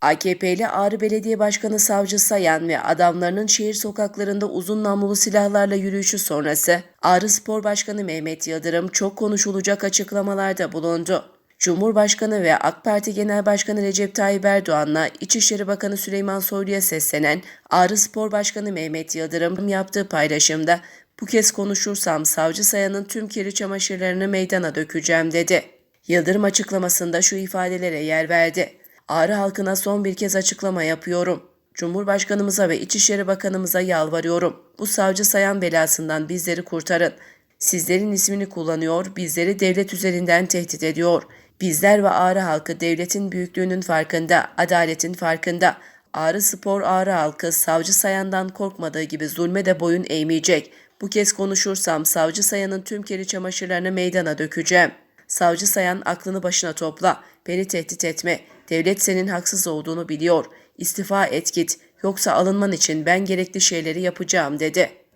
AKP'li Ağrı Belediye Başkanı Savcı Sayan ve adamlarının şehir sokaklarında uzun namlulu silahlarla yürüyüşü sonrası Ağrı Spor Başkanı Mehmet Yıldırım çok konuşulacak açıklamalarda bulundu. Cumhurbaşkanı ve AK Parti Genel Başkanı Recep Tayyip Erdoğan'la İçişleri Bakanı Süleyman Soylu'ya seslenen Ağrı Spor Başkanı Mehmet Yıldırım yaptığı paylaşımda bu kez konuşursam savcı sayanın tüm kirli çamaşırlarını meydana dökeceğim dedi. Yıldırım açıklamasında şu ifadelere yer verdi. Ağrı halkına son bir kez açıklama yapıyorum. Cumhurbaşkanımıza ve İçişleri Bakanımıza yalvarıyorum. Bu savcı sayan belasından bizleri kurtarın. Sizlerin ismini kullanıyor, bizleri devlet üzerinden tehdit ediyor. Bizler ve Ağrı halkı devletin büyüklüğünün farkında, adaletin farkında. Ağrı Spor Ağrı halkı savcı sayandan korkmadığı gibi zulme de boyun eğmeyecek. Bu kez konuşursam savcı sayanın tüm kirli çamaşırlarını meydana dökeceğim. Savcı sayan aklını başına topla. Beni tehdit etme. Devlet senin haksız olduğunu biliyor. İstifa et git. Yoksa alınman için ben gerekli şeyleri yapacağım dedi.''